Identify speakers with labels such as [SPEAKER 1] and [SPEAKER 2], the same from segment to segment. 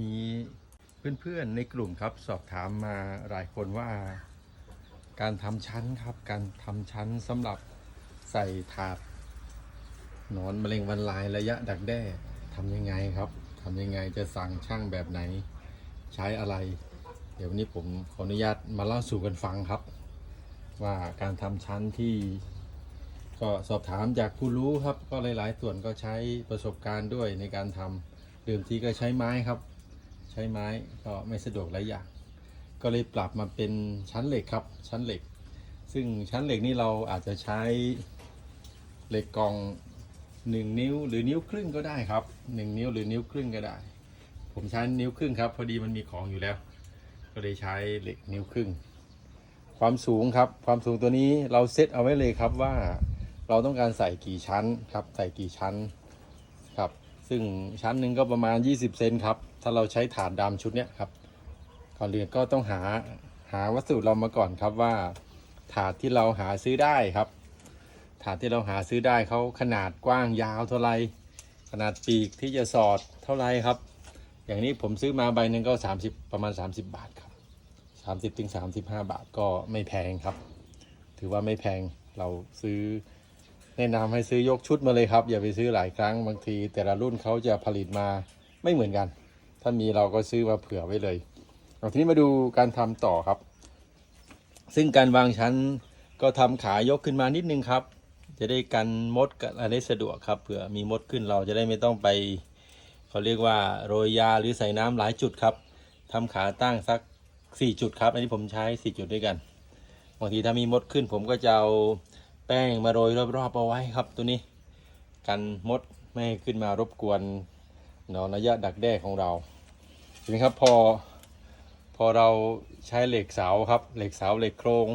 [SPEAKER 1] มีเพื่อนๆในกลุ่มครับสอบถามมาหลายคนว่า การทำชั้นครับ การทำชั้นสำหรับใส่ถาดนอนมะเร็งวันลายระยะดักแด้ทำยังไงครับทำยังไงจะสั่งช่างแบบไหนใช้อะไร เดี๋ยววันนี้ผมขออนุญาตมาเล่าสู่กันฟังครับ ว่าการทำชั้นที่ ก็สอบถามจากผู้รู้ครับ ก็หลาย ๆ ส่วนก็ใช้ประสบการณ์ด้วยในการทำเดิมทีก็ใช้ไม้ครับ ใช้ไม้ก็ไม่สะดวกหลายอย่าง ก็เลยปรับมาเป็นชั้นเหล็กครับ ชั้นเหล็ก ซึ่งชั้นเหล็กนี่เราอาจจะใช้เหล็กกอง 1 นิ้วหรือนิ้วครึ่งก็ได้ครับ 1 นิ้วหรือนิ้วครึ่งก็ได้ ผมใช้นิ้วครึ่งครับ พอดีมันมีของอยู่แล้ว ก็เลยใช้เหล็กนิ้วครึ่ง ความสูงครับ ความสูงตัวนี้เราเซตเอาไว้เลยครับว่าเราต้องการใส่กี่ชั้นครับ ใส่กี่ชั้นครับ ซึ่งชั้นหนึ่งก็ประมาณ 20 เซนครับ ถ้าเราใช้ฐานดำชุดเนี้ยครับ ก่อนอื่นก็ต้องหาหาวัสดุเรามาก่อนครับว่า ถาดที่เราหาซื้อได้ครับ ถาดที่เราหาซื้อได้เขาขนาดกว้างยาวเท่าไรขนาดปีกที่จะสอดเท่าไรครับ อย่างนี้ผมซื้อมาใบหนึ่งก็ 30 ประมาณ 30 บาทครับ30ถึง35 บาทก็ไม่แพงครับ ถือว่าไม่แพงเราซื้อ แนะนำให้ซื้อยกชุดมาเลยครับ อย่าไปซื้อหลายครั้งบางที แต่ละรุ่นเขาจะผลิตมาไม่เหมือนกัน ถ้ามีเราก็ซื้อมาเผื่อไว้เลยเอาทีนี้มาดูการทำต่อครับ ซึ่งการวางชั้นก็ทำขายกขึ้นมานิดนึงครับ จะได้กันมดกันอะไรสะดวกครับเผื่อมีมดขึ้นเราจะได้ไม่ต้องไปเขาเรียกว่าโรยยาหรือใส่น้ำหลายจุดครับทำขาตั้งสัก 4 จุดครับ อันนี้ผมใช้ 4 จุดด้วยกันบางทีถ้ามีมดขึ้นผมก็จะเอา ป้งมาโรยรอบๆเอาไว้ครับตัวนี้ กันมดไม่ขึ้นมารบกวนหนอนระยะดักแด้ของเราทีนี้ครับพอพอเราใช้เหล็กเสาครับเหล็กเสาเหล็กโครง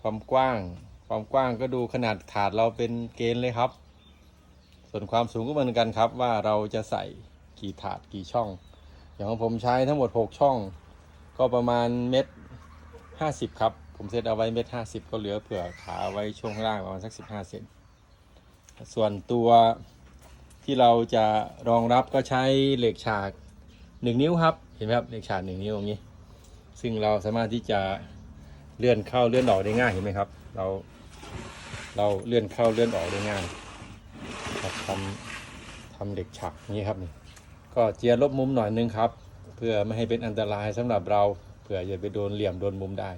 [SPEAKER 1] ความกว้าง ความกว้างก็ดูขนาดถาดเราเป็นเกณฑ์เลยครับ ส่วนความสูงก็เหมือนกันครับ ว่าเราจะใส่กี่ถาดกี่ช่อง อย่างของผมใช้ทั้งหมด 6 ช่อง ก็ประมาณเม็ดห้าสิบครับ ผมเซตเอาไว้เม็ดห้าสิบก็เหลือเผื่อขาไว้ช่วงล่างประมาณสักสิบห้าเซนส่วนตัวที่เราจะรองรับก็ใช้เหล็กฉาก1นิ้วครับ เห็นไหมครับเหล็กฉาก1นิ้วอย่างนี้ ซึ่งเราสามารถที่จะเลื่อนเข้าเลื่อนออกได้ง่ายเห็นไหมครับ เราเราเลื่อนเข้าเลื่อนออกได้ง่ายครับทำทำเหล็กฉากอย่างนี้ครับนี่ก็เจียรลบมุมหน่อยนึงครับ เพื่อไม่ให้เป็นอันตรายสำหรับเราเผื่ออย่าไปโดนเหลี่ยมโดนมุมได้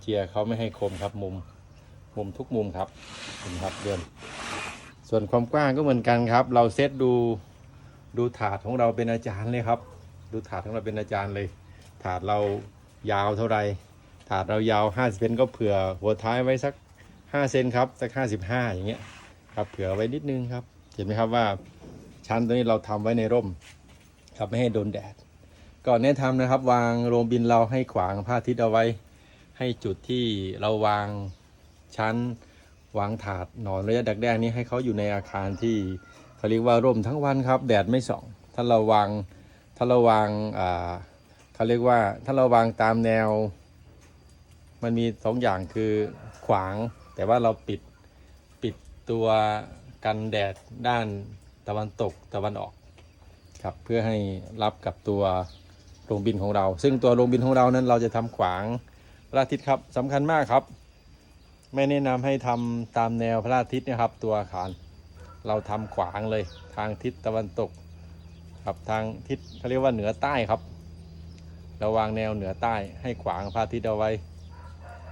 [SPEAKER 1] เจียร์เขาไม่ให้คมครับมุมมุมทุกมุมครับเห็นไหมครับเดือนส่วนความกว้างก็เหมือนกันครับ เราเซตดูดูถาดของเราเป็นอาจารย์เลยครับ ดูถาดของเราเป็นอาจารย์เลย ถาดเรายาวเท่าไรถาดเรายาว50เซนก็เผื่อหัวท้ายไว้สัก 5 เซนครับสัก 55 อย่างเงี้ยครับเผื่อไว้นิดนึงครับ เห็นไหมครับว่าชั้นตัวนี้เราทำไว้ในร่มครับไม่ให้โดนแดด ก่อนแนะนำนะครับ วางโรงบินเราให้ขวางพระอาทิตย์เอาไว้ ให้จุดที่เราวางชั้นวางถาดนอนระยะดักแด้นี้ให้เขาอยู่ในอาคารที่เขาเรียกว่าร่มทั้งวันครับ แดดไม่ส่อง ถ้าเราวางถ้าเราวางอ่าเขาเรียกว่าถ้าเราวางตามแนว มันมีสองอย่างคือขวาง แต่ว่าเราปิดปิดตัวกันแดดด้านตะวันตกตะวันออกครับเพื่อให้รับกับตัวโรงบินของเรา ซึ่งตัวโรงบินของเรานั้นเราจะทำขวาง พระอาทิตย์ครับสำคัญมากครับ ไม่แนะนำให้ทำตามแนวพระอาทิตย์นะครับ ตัวอาคารเราทำขวางเลยทางทิศตะวันตกครับทางทิศเขาเรียกว่าเหนือใต้ครับเราวางแนวเหนือใต้ให้ขวางพระอาทิตย์เอาไว้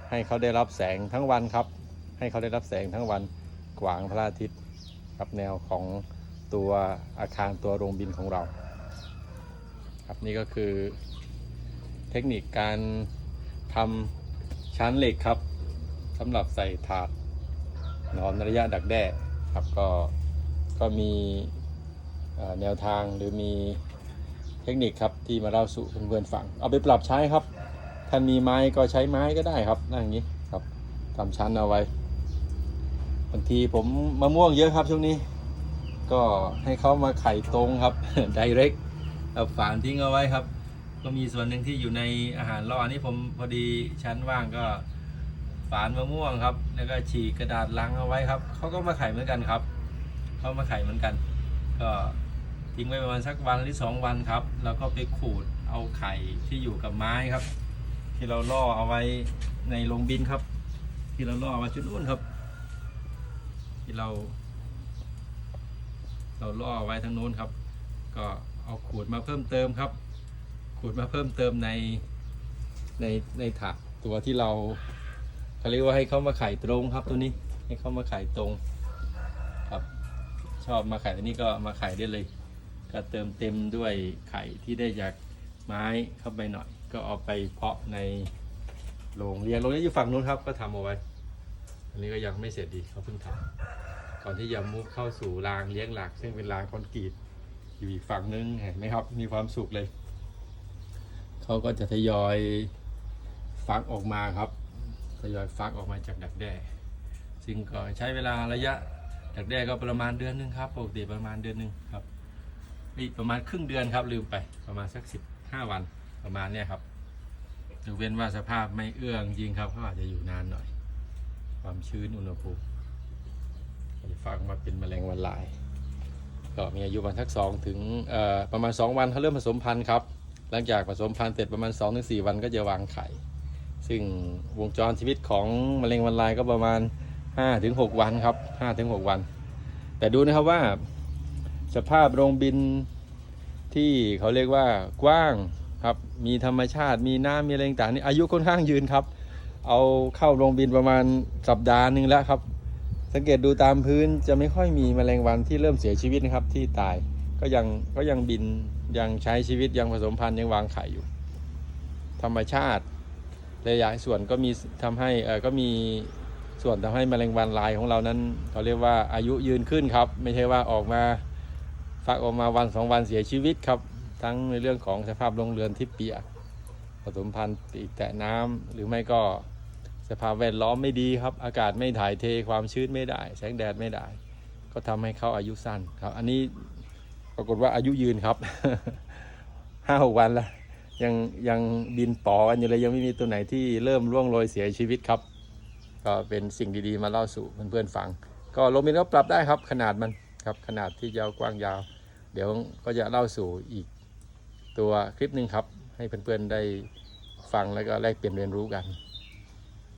[SPEAKER 1] ให้เขาได้รับแสงทั้งวันครับ ให้เขาได้รับแสงทั้งวันขวางพระอาทิตย์ครับแนวของตัวอาคารตัวโรงบินของเรา ครับนี่ก็คือเทคนิคการ ทำชั้นเหล็กครับสำหรับใส่ถาดหนอนระยะดักแด้ครับก็ก็มีแนวทางหรือมีเทคนิคครับที่มาเล่าสู่เพื่อนๆฟัง เอาไปปรับใช้ครับท่านมีไม้ก็ใช้ไม้ก็ได้ครับนั่งอย่างนี้ครับทำชั้นเอาไว้บางทีผมมะม่วงเยอะครับช่วงนี้ ก็ให้เขามาไข่ตรงครับ direct เอาฝานทิ้งเอาไว้ครับ ก็มีส่วนหนึ่งที่อยู่ในอาหารรออันนี้ผมพอดีชั้นว่างก็ฝานมะม่วงครับ แล้วก็ฉีกกระดาษลังเอาไว้ครับเขาก็มาไข่เหมือนกันครับเขามาไข่เหมือนกัน ก็ทิ้งไว้ประมาณสักวันหรือสองวันครับ แล้วก็ไปขูดเอาไข่ที่อยู่กับไม้ครับ ที่เราล่อเอาไว้ในโรงบินครับ ที่เราล่อเอาชุดนู้นครับ ที่เรา เราล่ออาไว้ทั้งนู้นครับ ก็เอาขูดมาเพิ่มเติมครับ ขูดมาเพิ่มเติมในในในถาดตัวที่เราเขาเรียกว่าให้เขามาไข่ตรงครับตัวนี้ให้เขามาไข่ตรงครับ ชอบมาไข่ตัวนี้ก็มาไข่ได้เลย ก็เติมเต็มด้วยไข่ที่ได้จากไม้เข้าไปหน่อย ก็เอาไปเพาะในโรงเรียนโรงเรียนอยู่ฝั่งนู้นครับ ก็ทำเอาไว้ อันนี้ก็ยังไม่เสร็จดีเขาเพิ่งทำก่อนที่จะมุกเข้าสู่รางเลี้ยงหลัก ซึ่งเป็นรางคอนกรีตอยู่อีกฝั่งนึงเห็นไหมครับมีความสุขเลย เขาก็จะทยอยฟักออกมาครับ ทยอยฟักออกมาจากดักแด้ซึ่งก็ใช้เวลาระยะดักแด้ก็ประมาณเดือนหนึงครับปกติประมาณเดือนหนึงครับอีกประมาณครึ่งเดือนครับลืมไปประมาณสักสิบห้าวันประมาณเนี้ยครับยกเว้นว่าสภาพไม่เอื้องจริงครับเขาอาจจะอยู่นานหน่อย ความชื้นอุณหภูมิจะฟักมาเป็นแมลงวันลาย ก็มีอายุประมาณสักสองถึงเอ่อประมาณ2วันเขาเริ่มผสมพันธุ์ครับ หลังจากผสมพันธุ์เสร็จประมาณ 2-4 วันก็จะวางไข่ ซึ่งวงจรชีวิตของมะเร็งวันลายก็ประมาณ 5-6 วันครับ 5-6 วัน แต่ดูนะครับว่า สภาพโรงบินที่เขาเรียกว่ากว้างครับ มีธรรมชาติ มีน้ำมีอะไรต่างๆนี่อายุค่อนข้างยืนครับ เอาเข้าโรงบินประมาณสัปดาห์หนึ่งแล้วครับ สังเกตดูตามพื้นจะไม่ค่อยมีแมลงวันที่เริ่มเสียชีวิตนะครับที่ตายก็ยังก็ยังบิน ยังใช้ชีวิตยังผสมพันธุ์ยังวางไข่อยู่ ธรรมชาติระยะส่วนก็มีทำให้เออก็มีส่วนทำให้แมลงวันลายของเรานั้นเขาเรียกว่าอายุยืนขึ้นครับ ไม่ใช่ว่าออกมาฟักออกมาวันสองวันเสียชีวิตครับ ทั้งในเรื่องของสภาพโรงเรือนที่เปียกผสมพันธุ์ปีกแตะน้ำหรือไม่ก็สภาพแวดล้อมไม่ดีครับ อากาศไม่ถ่ายเทความชื้นไม่ได้ แสงแดดไม่ได้ ก็ทำให้เขาอายุสั้นครับ อันนี้ รากฏว่าอายุยืนครับห้าหกวันแล้ว ยังยังบินปอกันอยู่เลยยังไม่มีตัวไหนที่เริ่มร่วงโรยเสียชีวิตครับ ก็เป็นสิ่งดีๆมาเล่าสู่เพื่อนๆฟัง ก็โลมินก็ปรับได้ครับ ขนาดมันครับขนาดที่ยาวกว้างยาว เดี๋ยวก็จะเล่าสู่อีกตัวคลิปหนึ่งครับ ให้เพื่อนๆได้ฟังแล้วก็แลกเปลี่ยนเรียนรู้กัน